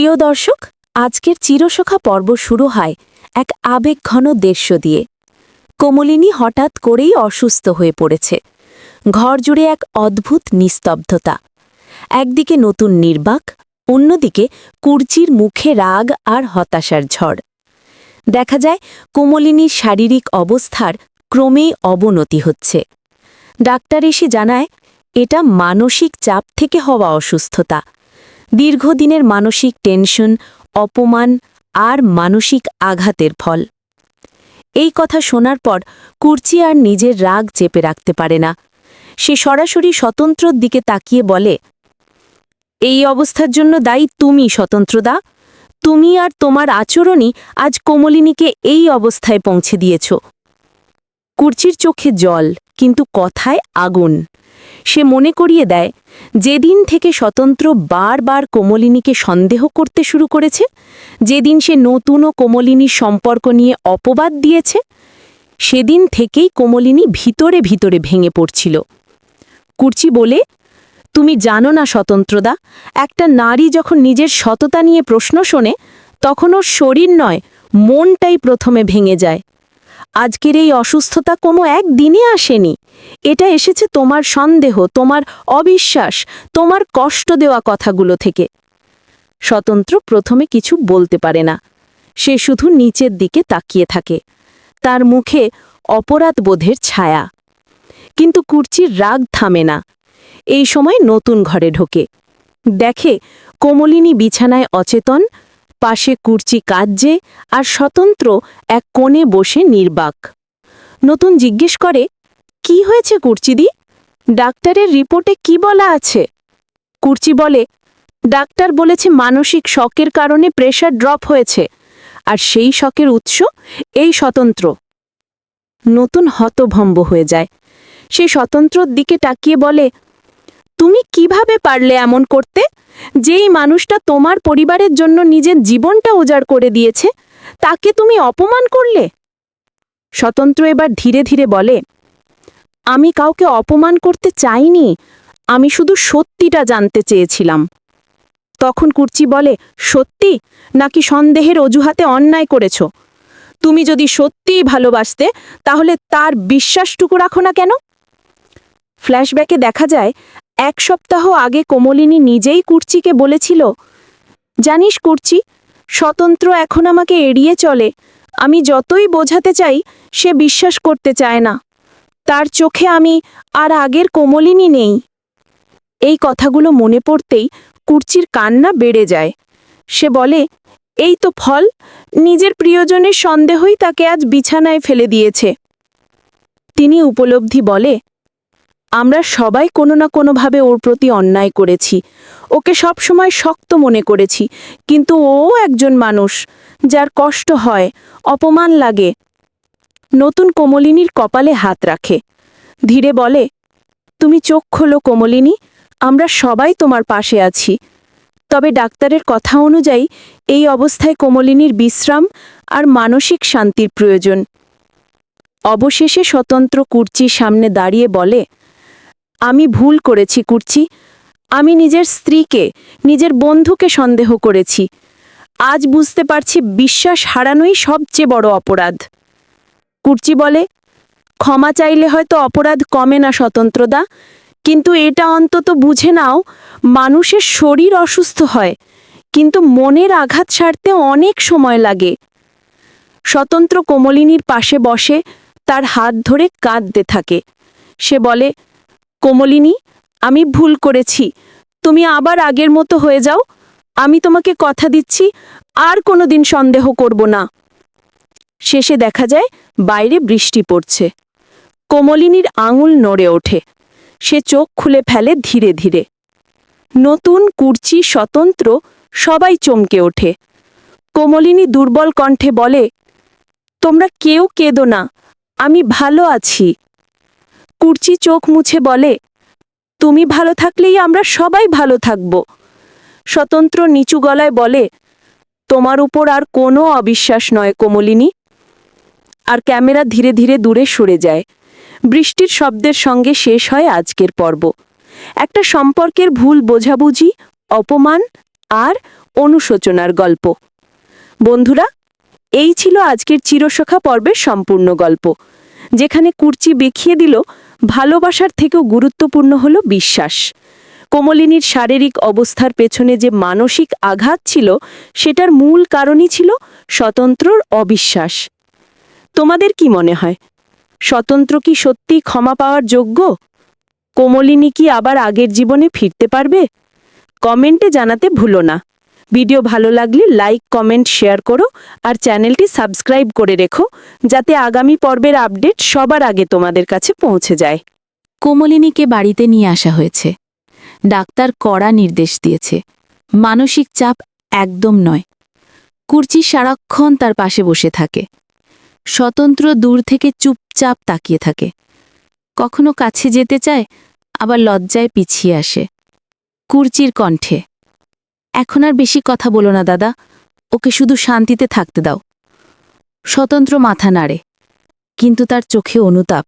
প্রিয় দর্শক, আজকের চিরসখা পর্ব শুরু হয় এক আবেগঘন দৃশ্য দিয়ে। কোমলিনী হঠাৎ করেই অসুস্থ হয়ে পড়েছে। ঘর জুড়ে এক অদ্ভুত নিস্তব্ধতা। একদিকে নতুন নির্বাক, অন্যদিকে কুর্চির মুখে রাগ আর হতাশার ঝড়। দেখা যায়, কোমলিনীর শারীরিক অবস্থার ক্রমেই অবনতি হচ্ছে। ডাক্তার এসে জানায়, এটা মানসিক চাপ থেকে হওয়া অসুস্থতা। দীর্ঘদিনের মানসিক টেনশন, অপমান আর মানসিক আঘাতের ফল। এই কথা শোনার পর কুর্চি আর নিজের রাগ চেপে রাখতে পারে না। সে সরাসরি স্বতন্ত্রর দিকে তাকিয়ে বলে, এই অবস্থার জন্য দায়ী তুমি স্বতন্ত্রদা। তুমি আর তোমার আচরণই আজ কোমলিনীকে এই অবস্থায় পৌঁছে দিয়েছ। কুর্চির চোখে জল, কিন্তু কথায় আগুন। সে মনে করিয়ে দেয়, যেদিন থেকে স্বতন্ত্র বারবার কোমলিনীকে সন্দেহ করতে শুরু করেছে, যেদিন সে নতুন ও কোমলিনীর সম্পর্ক নিয়ে অপবাদ দিয়েছে, সেদিন থেকেই কোমলিনী ভিতরে ভিতরে ভেঙে পড়ছিল। কুর্চি বলে, তুমি জানো না স্বতন্ত্রদা, একটা নারী যখন নিজের সততা নিয়ে প্রশ্ন শোনে, তখন ওর শরীর নয়, মনটাই প্রথমে ভেঙে যায়। আজকের এই অসুস্থতা কোনো একদিনে আসেনি। এটা এসেছে তোমার সন্দেহ, তোমার অবিশ্বাস, তোমার কষ্ট দেওয়া কথাগুলো থেকে। স্বতন্ত্র প্রথমে কিছু বলতে পারে না। সে শুধু নিচের দিকে তাকিয়ে থাকে। তার মুখে অপরাধবোধের ছায়া। কিন্তু কুর্চির রাগ থামে না। এই সময় নতুন ঘরে ঢোকে। দেখে কোমলিনী বিছানায় অচেতন, পাশে কুর্চি কাজ্যে আর স্বতন্ত্র এক কোণে বসে নির্বাক। নতুন জিজ্ঞেস করে কি হয়েছে কুর্চিদি? ডাক্তারের রিপোর্টে কি বলা আছে? কুর্চি বলে, ডাক্তার বলেছে মানসিক শকের কারণে প্রেশার ড্রপ হয়েছে, আর সেই শকের উৎস এই স্বতন্ত্র। নতুন হতভম্ব হয়ে যায়। সে স্বতন্ত্রর দিকে তাকিয়ে বলে, তুমি কীভাবে পারলে এমন করতে? যেই মানুষটা তোমার পরিবারের জন্য নিজের জীবনটা উজাড় করে দিয়েছে, তাকে তুমি অপমান করলে? স্বতন্ত্র এবার ধীরে ধীরে বলে আমি কাউকে অপমান করতে চাইনি, আমি শুধু সত্যিটা জানতে চেয়েছিলাম। তখন কুর্চি বলে, সত্যি? নাকি সন্দেহের অজুহাতে অন্যায় করেছ? তুমি যদি সত্যিই ভালোবাসতে, তাহলে তার বিশ্বাসটুকু রাখো না কেন? ফ্ল্যাশব্যাকে দেখা যায়, এক সপ্তাহ আগে কোমলিনী নিজেই কুর্চিকে বলেছিল, জানিস কুর্চি, স্বতন্ত্র এখন আমাকে এড়িয়ে চলে। আমি যতই বোঝাতে চাই, সে বিশ্বাস করতে চায় না। তার চোখে আমি আর আগের কোমলিনী নেই। এই কথাগুলো মনে পড়তেই কুর্চির কান্না বেড়ে যায়। সে বলে, এই তো ফল, নিজের প্রিয়জনের সন্দেহই তাকে আজ বিছানায় ফেলে দিয়েছে। তিনি উপলব্ধি বলে, আমরা সবাই কোনো না কোনোভাবে ওর প্রতি অন্যায় করেছি। ওকে সব সময় শক্ত মনে করেছি, কিন্তু ও একজন মানুষ, যার কষ্ট হয়, অপমান লাগে নতুন কোমলিনীর কপালে হাত রাখে। ধীরে বলে, তুমি চোখ খোলো কোমলিনী, আমরা সবাই তোমার পাশে আছি। তবে ডাক্তারের কথা অনুযায়ী এই অবস্থায় কোমলিনীর বিশ্রাম আর মানসিক শান্তির প্রয়োজন। অবশেষে স্বতন্ত্র কুর্চি সামনে দাঁড়িয়ে বলে, আমি ভুল করেছি কুর্চি। আমি নিজের স্ত্রীকে, নিজের বন্ধুকে সন্দেহ করেছি। আজ বুঝতে পারছি বিশ্বাস হারানোই সবচেয়ে বড় অপরাধ। কুর্চি বলে। ক্ষমা চাইলে হয়তো অপরাধ কমে না স্বতন্ত্রদা। কিন্তু এটা অন্তত বুঝে নাও, মানুষের শরীর অসুস্থ হয়, কিন্তু মনের আঘাত সারতে অনেক সময় লাগে। স্বতন্ত্র কোমলিনীর পাশে বসে তার হাত ধরে কাঁদতে থাকে। সে বলে, কোমলিনী, আমি ভুল করেছি। তুমি আবার আগের মতো হয়ে যাও। আমি তোমাকে কথা দিচ্ছি, আর কোনোদিন সন্দেহ করব না। শেষে দেখা যায় বাইরে বৃষ্টি পড়ছে। কোমলিনীর আঙুল নড়ে ওঠে। সে চোখ খুলে ফেলে ধীরে ধীরে। নতুন কুর্চি, স্বতন্ত্র, সবাই চমকে ওঠে। কোমলিনী দুর্বল কণ্ঠে বলে, তোমরা কেউ কেঁদো না, আমি ভালো আছি। কুর্চি চোখ মুছে বলে, তুমি ভালো থাকলেই আমরা সবাই ভালো থাকব। স্বতন্ত্র নিচু গলায় বলে, তোমার উপর আর কোনো অবিশ্বাস নয় কোমলিনী। আর ক্যামেরা ধীরে ধীরে দূরে সরে যায়। বৃষ্টির শব্দের সঙ্গে শেষ হয় আজকের পর্ব। একটা সম্পর্কের ভুল বোঝাবুঝি, অপমান আর অনুশোচনার গল্প। বন্ধুরা, এই ছিল আজকের চিরসখা পর্বের সম্পূর্ণ গল্প, যেখানে কুর্চি বেখিয়ে দিল, ভালোবাসার থেকেও গুরুত্বপূর্ণ হল বিশ্বাস। কোমলিনীর শারীরিক অবস্থার পেছনে যে মানসিক আঘাত ছিল, সেটার মূল কারণই ছিল স্বতন্ত্রর অবিশ্বাস। তোমাদের কি মনে হয়? স্বতন্ত্র কি সত্যি ক্ষমা পাওয়ার যোগ্য? কোমলিনী কি আবার আগের জীবনে ফিরতে পারবে? কমেন্টে জানাতে ভুলো না। ভিডিও ভালো লাগলে লাইক, কমেন্ট, শেয়ার করো আর চ্যানেলটি সাবস্ক্রাইব করে রেখো যাতে আগামী পর্বের আপডেট সবার আগে তোমাদের কাছে পৌঁছে যায়। কোমলিনীকে বাড়িতে নিয়ে আসা হয়েছে। ডাক্তার কড়া নির্দেশ দিয়েছে। মানসিক চাপ একদম নয়। কুর্চি সারাক্ষণ তার পাশে বসে থাকে। স্বতন্ত্র দূর থেকে চুপচাপ তাকিয়ে থাকে। কখনো কাছে যেতে চায়, আবার লজ্জায় পিছিয়ে আসে। কুর্চির কণ্ঠে, এখন আর বেশি কথা বলো না দাদা, ওকে শুধু শান্তিতে থাকতে দাও। স্বতন্ত্র মাথা নাড়ে, কিন্তু তার চোখে অনুতাপ।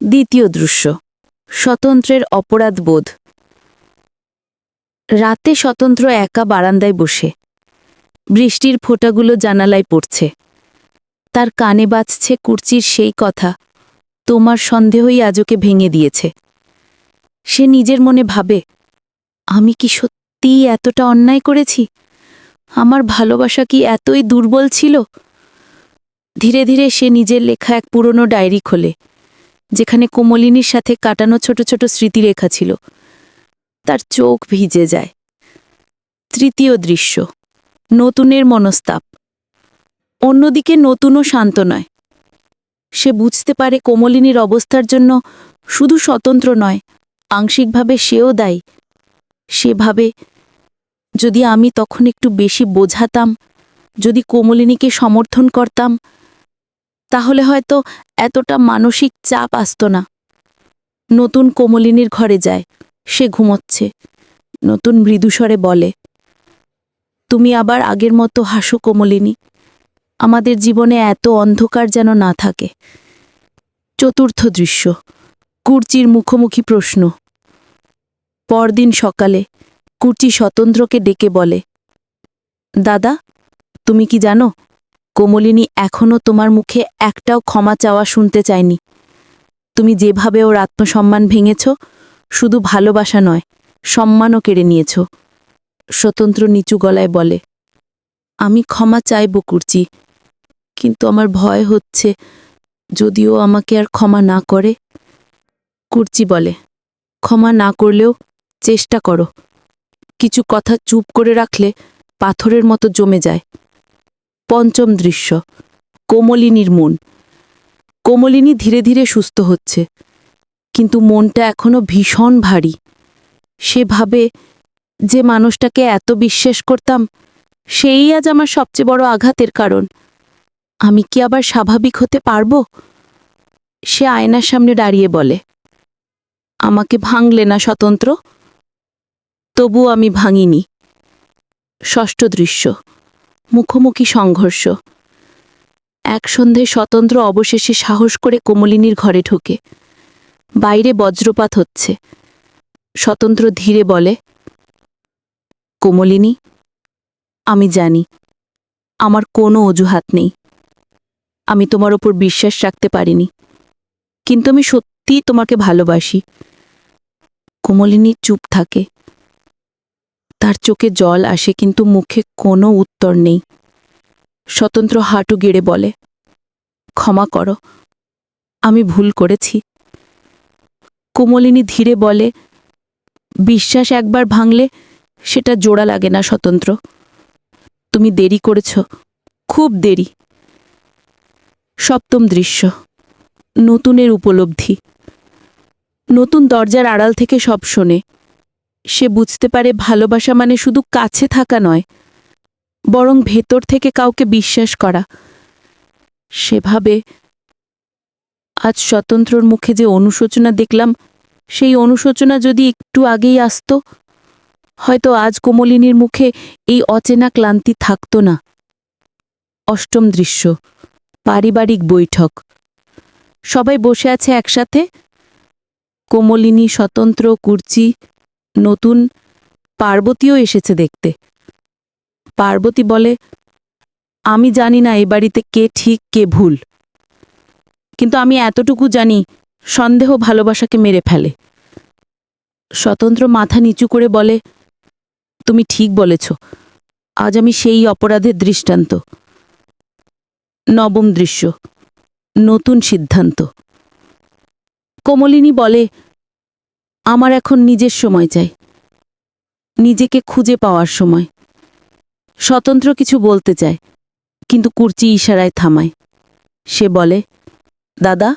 দ্বিতীয় দৃশ্য, স্বতন্ত্রের অপরাধ বোধ। রাতে স্বতন্ত্র একা বারান্দায় বসে, বৃষ্টির ফোঁটাগুলো জানালায় পড়ছে। তার কানে বাজছে কুর্চির সেই কথা। তোমার সন্দেহই আজকে ভেঙে দিয়েছে। সে নিজের মনে ভাবে, আমি কি সত্যিই এতটা অন্যায় করেছি? আমার ভালোবাসা কি এতই দুর্বল ছিল? ধীরে ধীরে সে নিজের লেখা এক পুরনো ডায়েরি খোলে, যেখানে কোমলিনীর সাথে কাটানো ছোট ছোট স্মৃতিরেখা ছিল। তার চোখ ভিজে যায়। তৃতীয় দৃশ্য, নতুনের মনস্তাপ। অন্যদিকে নতুনও শান্ত নয়। সে বুঝতে পারে কোমলিনীর অবস্থার জন্য শুধু স্বতন্ত্র নয়, আংশিকভাবে সেও দায়ী। সেভাবে যদি আমি তখন একটু বেশি বোঝাতাম, যদি কোমলিনীকে সমর্থন করতাম, তাহলে হয়তো এতটা মানসিক চাপ আসত না। নতুন কোমলিনীর ঘরে যায়, সে ঘুমোচ্ছে। নতুন মৃদুস্বরে বলে, তুমি আবার আগের মতো হাসো কোমলিনী। আমাদের জীবনে এত অন্ধকার যেন না থাকে। চতুর্থ দৃশ্য, কুর্চির মুখোমুখি প্রশ্ন। পরদিন সকালে কুর্চি স্বতন্ত্রকে ডেকে বলে, দাদা, তুমি কি জানো, কোমলিনী এখনও তোমার মুখে একটাও ক্ষমা চাওয়া শুনতে চায়নি। তুমি যেভাবে ওর আত্মসম্মান ভেঙেছ, শুধু ভালোবাসা নয়, সম্মানও কেড়ে নিয়েছ। স্বতন্ত্র নিচু গলায় বলে, আমি ক্ষমা চাইব কুর্চি কিন্তু আমার ভয় হচ্ছে, যদিও আমাকে আর ক্ষমা না করে। কুর্চি বলে, ক্ষমা না করলেও চেষ্টা করো। কিছু কথা চুপ করে রাখলে পাথরের মতো জমে যায়। পঞ্চম দৃশ্য, কোমলিনীর মন। কোমলিনী ধীরে ধীরে সুস্থ হচ্ছে, কিন্তু মনটা এখনও ভীষণ ভারী। সে ভাবে যে মানুষটাকে এত বিশ্বাস করতাম, সেই আজ আমার সবচেয়ে বড় আঘাতের কারণ। আমি কি আবার স্বাভাবিক হতে পারব? সে আয়নার সামনে দাঁড়িয়ে বলে, আমাকে ভাঙলে না স্বতন্ত্র? তবু আমি ভাঙিনি। ষষ্ঠ দৃশ্য, মুখোমুখি সংঘর্ষ। এক সন্ধে স্বতন্ত্র অবশেষে সাহস করে কোমলিনীর ঘরে ঢোকে। বাইরে বজ্রপাত হচ্ছে। স্বতন্ত্র ধীরে বলে, কোমলিনী, আমি জানি, আমার কোনো অজুহাত নেই। আমি তোমার ওপর বিশ্বাস রাখতে পারিনি। কিন্তু আমি সত্যিই তোমাকে ভালোবাসি। কোমলিনী চুপ থাকে। তার চোখে জল আসে, কিন্তু মুখে কোনো উত্তর নেই। স্বতন্ত্র হাঁটু গেড়ে বলে, ক্ষমা করো, আমি ভুল করেছি। কোমলিনী ধীরে বলে, বিশ্বাস একবার ভাঙলে সেটা জোড়া লাগে না স্বতন্ত্র। তুমি দেরি করেছ, খুব দেরি। সপ্তম দৃশ্য। নতুনের উপলব্ধি। নতুন দরজার আড়াল থেকে সব শোনে। সে বুঝতে পারে ভালোবাসা মানে শুধু কাছে থাকা নয়, বরং ভেতর থেকে কাউকে বিশ্বাস করা। সেভাবে আজ স্বতন্ত্রর মুখে যে অনুশোচনা দেখলাম, সেই অনুশোচনা যদি একটু আগেই আসত, হয়তো আজ কোমলিনীর মুখে এই অচেনা ক্লান্তি থাকত না। অষ্টম দৃশ্য। পারিবারিক বৈঠক। সবাই বসে আছে একসাথে। কোমলিনী স্বতন্ত্র, কুর্চি, নতুন পার্বতীও এসেছে দেখতে। পার্বতী বলে, আমি জানি না এই বাড়িতে কে ঠিক, কে ভুল। কিন্তু আমি এতটুকু জানি, সন্দেহ ভালোবাসাকে মেরে ফেলে। স্বতন্ত্র মাথা নিচু করে বলে, তুমি ঠিক বলেছ। আজ আমি সেই অপরাধের দৃষ্টান্ত। নবম দৃশ্য। নতুন সিদ্ধান্ত। কোমলিনী বলে, আমার এখন নিজের সময় চাই। নিজেকে খুঁজে পাওয়ার সময়। স্বতন্ত্র কিছু বলতে চায় কিন্তু কুর্চি ইশারায় থামায়। সে বলে, দাদা,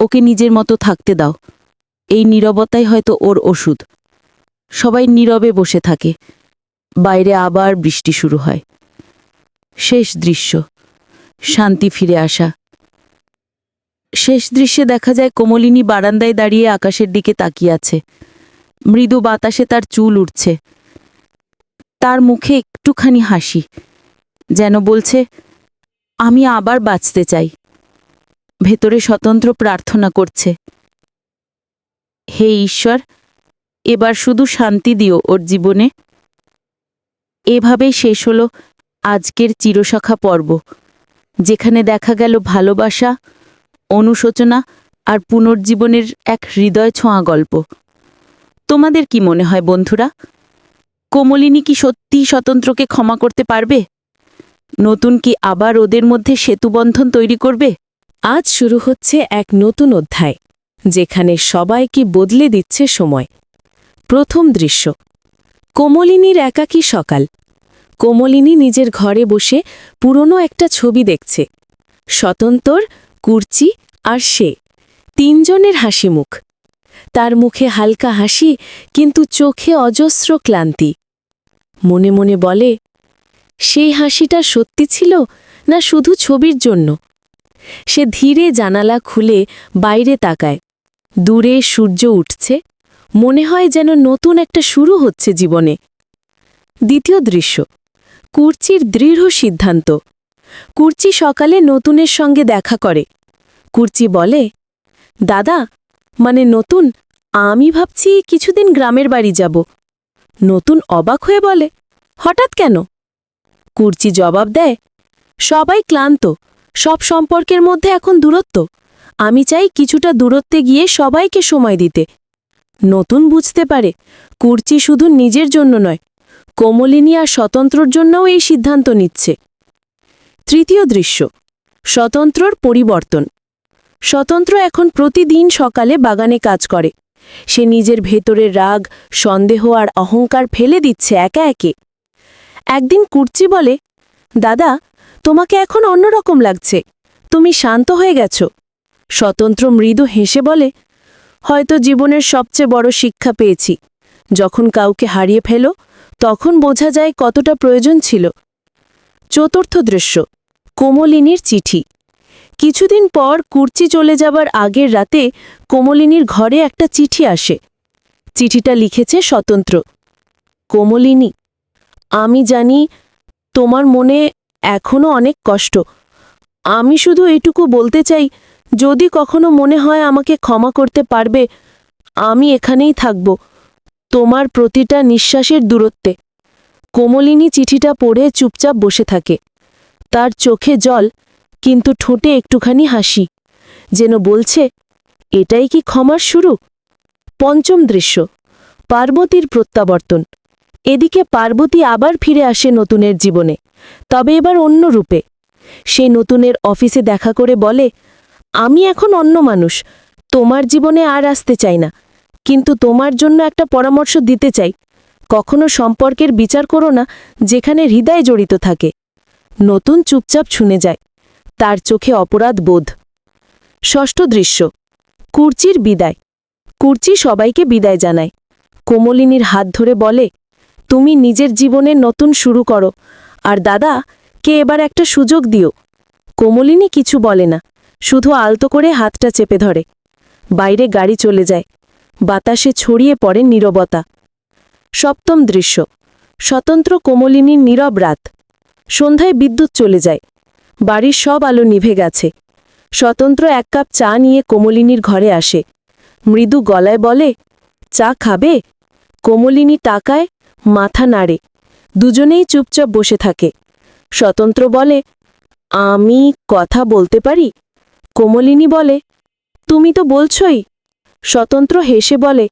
ওকে নিজের মতো থাকতে দাও। এই নীরবতাই হয়তো ওর ওষুধ। সবাই নীরবে বসে থাকে। বাইরে আবার বৃষ্টি শুরু হয়। শেষ দৃশ্য। শান্তি ফিরে আসা। শেষ দৃশ্যে দেখা যায় কোমলিনী বারান্দায় দাঁড়িয়ে আকাশের দিকে তাকিয়ে আছে। মৃদু বাতাসে তার চুল উঠছে তার মুখে একটুখানি হাসি। যেন বলছে, আমি আবার বাঁচতে চাই। ভেতরে স্বতন্ত্র প্রার্থনা করছে। হে ঈশ্বর, এবার শুধু শান্তি দিও ওর জীবনে। এভাবেই শেষ হলো আজকের চিরসখা পর্ব। যেখানে দেখা গেল ভালোবাসা, অনুশোচনা আর পুনর্জীবনের এক হৃদয় ছোঁয়া গল্প। তোমাদের কি মনে হয় বন্ধুরা? কোমলিনী কি সত্যিই স্বতন্ত্রকে ক্ষমা করতে পারবে? নতুন কি আবার ওদের মধ্যে সেতুবন্ধন তৈরি করবে? আজ শুরু হচ্ছে এক নতুন অধ্যায়, যেখানে সবাইকে বদলে দিচ্ছে সময়। প্রথম দৃশ্য, কোমলিনীর একাকী সকাল। কোমলিনী নিজের ঘরে বসে পুরনো একটা ছবি দেখছে। স্বতন্তর কুর্চি আর সে, তিনজনের হাসি মুখ তার মুখে হালকা হাসি, কিন্তু চোখে অজস্র ক্লান্তি। মনে মনে বলে, সেই হাসিটা সত্যি ছিল না শুধু ছবির জন্য? সে ধীরে জানালা খুলে বাইরে তাকায়। দূরে সূর্য উঠছে, মনে হয় যেন নতুন একটা শুরু হচ্ছে জীবনে। দ্বিতীয় দৃশ্য কুর্চির দৃঢ় সিদ্ধান্ত। কুর্চি সকালে নতুনের সঙ্গে দেখা করে। কুর্চি বলে, দাদা মানে নতুন, আমি ভাবছি কিছুদিন গ্রামের বাড়ি যাব। নতুন অবাক হয়ে বলে, হঠাৎ কেন? কুর্চি জবাব দেয়, সবাই ক্লান্ত, সব সম্পর্কের মধ্যে এখন দূরত্ব। আমি চাই কিছুটা দূরত্বে গিয়ে সবাইকে সময় দিতে। নতুন বুঝতে পারে, কুর্চি শুধু নিজের জন্য নয় কোমলিনী আর স্বতন্ত্রর জন্যও এই সিদ্ধান্ত নিচ্ছে। তৃতীয় দৃশ্য, স্বতন্ত্রর পরিবর্তন। স্বতন্ত্র এখন প্রতিদিন সকালে বাগানে কাজ করে। সে নিজের ভেতরের রাগ, সন্দেহ আর অহংকার ফেলে দিচ্ছে একা একে। একদিন কুর্চি বলে, দাদা, তোমাকে এখন অন্যরকম লাগছে। তুমি শান্ত হয়ে গেছ। স্বতন্ত্র মৃদু হেসে বলে, হয়তো জীবনের সবচেয়ে বড় শিক্ষা পেয়েছি। যখন কাউকে হারিয়ে ফেলো তখন বোঝা যায় কতটা প্রয়োজন ছিল। চতুর্থ দৃশ্য, কোমলিনীর চিঠি। কিছুদিন পর কুর্চি চলে যাবার আগের রাতে কোমলিনীর ঘরে একটা চিঠি আসে। চিঠিটা লিখেছে স্বতন্ত্র, কোমলিনী, আমি জানি তোমার মনে এখনও অনেক কষ্ট। আমি শুধু এটুকু বলতে চাই, যদি কখনো মনে হয় আমাকে ক্ষমা করতে পারবে, আমি এখানেই থাকব। তোমার প্রতিটা নিঃশ্বাসের দূরত্বে। কোমলিনী চিঠিটা পড়ে চুপচাপ বসে থাকে। তার চোখে জল, কিন্তু ঠোঁটে একটুখানি হাসি। যেন বলছে, এটাই কি ক্ষমার শুরু? পঞ্চম দৃশ্য, পার্বতীর প্রত্যাবর্তন। এদিকে পার্বতী আবার ফিরে আসে নতুনের জীবনে, তবে এবার অন্য রূপে। সে নতুনের অফিসে দেখা করে বলে, আমি এখন অন্য মানুষ, তোমার জীবনে আর আসতে চাই না। কিন্তু তোমার জন্য একটা পরামর্শ দিতে চাই। কখনো সম্পর্কের বিচার করো না, যেখানে হৃদয় জড়িত থাকে। নতুন চুপচাপ শুনে যায়। তার চোখে অপরাধ বোধ। ষষ্ঠ দৃশ্য। কুর্চির বিদায়। কুর্চি সবাইকে বিদায় জানায়। কোমলিনীর হাত ধরে বলে, তুমি নিজের জীবনে নতুন শুরু করো। আর দাদা, কে এবার একটা সুযোগ দিও? কোমলিনী কিছু বলে না। শুধু আলতো করে হাতটা চেপে ধরে। বাইরে গাড়ি চলে যায়। বাতাসে ছড়িয়ে পড়ে নীরবতা। সপ্তম দৃশ্য। স্বতন্ত্র কোমলিনীর নীরব রাত। সন্ধ্যায় বিদ্যুৎ চলে যায়। বাড়ির সব আলো নিভে গেছে। স্বতন্ত্র এক কাপ চা নিয়ে কোমলিনীর ঘরে আসে। মৃদু গলায় বলে, চা খাবে? কোমলিনী টাকায় মাথা নাড়ে। দুজনেই চুপচাপ বসে থাকে। স্বতন্ত্র বলে, আমি কথা বলতে পারি? কোমলিনী বলে, তুমি তো বলছই স্বতন্ত্র হেসে বলে,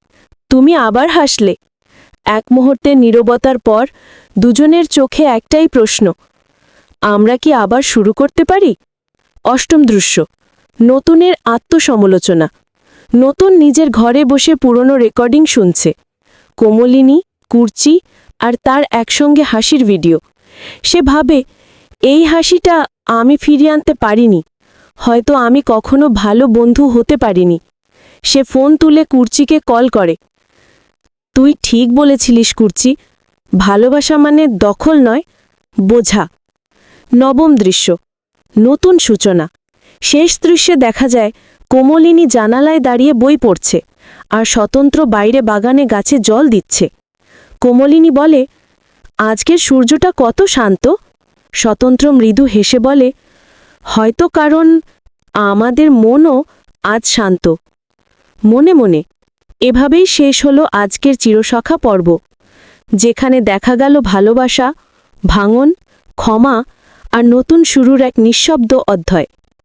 তুমি আবার হাসলে। এক মুহূর্তের নীরবতার পর দুজনের চোখে একটাই প্রশ্ন, আমরা কি আবার শুরু করতে পারি? অষ্টম দৃশ্য, নতুনের আত্মসমালোচনা। নতুন নিজের ঘরে বসে পুরনো রেকর্ডিং শুনছে। কোমলিনী, কুর্চি আর তার একসঙ্গে হাসির ভিডিও। সে ভাবে, এই হাসিটা আমি ফিরিয়ে আনতে পারিনি। হয়তো আমি কখনো ভালো বন্ধু হতে পারিনি। সে ফোন তুলে কুর্চিকে কল করে। তুই ঠিক বলেছিলিস কুর্চি। ভালোবাসা মানে দখল নয়, বোঝা। নবম দৃশ্য, নতুন সূচনা। শেষ দৃশ্যে দেখা যায়, কোমলিনী জানালায় দাঁড়িয়ে বই পড়ছে আর স্বতন্ত্র বাইরে বাগানে গাছে জল দিচ্ছে। কোমলিনী বলে, আজকের সূর্যটা কত শান্ত? স্বতন্ত্র মৃদু হেসে বলে, হয়তো কারণ আমাদের মনও আজ শান্ত। মনে মনে, এভাবেই শেষ হলো আজকের চিরসখা পর্ব, যেখানে দেখা গেল ভালোবাসা, ভাঙন, ক্ষমা আর নতুন শুরুর এক নিঃশব্দ অধ্যায়।